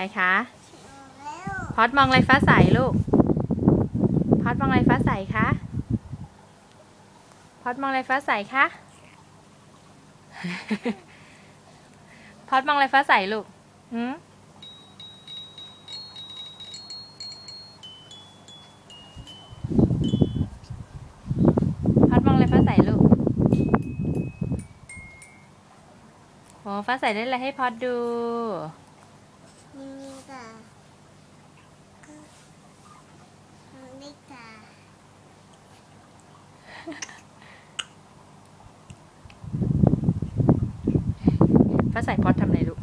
รคะพอดมองอะไรฟ้าใสลูกพอดมองอะไรฟ้าใสคะพอดมองอะไรฟ้าใสคะพอดมองอะไรฟ้าใสลูกหืมพอดมองอะไรฟ้าใสลูกโอ้ฟ้าใสได้อะไรให้พอดดู มีกานี่กา ฟ้าใสพอดทำอะไรลูก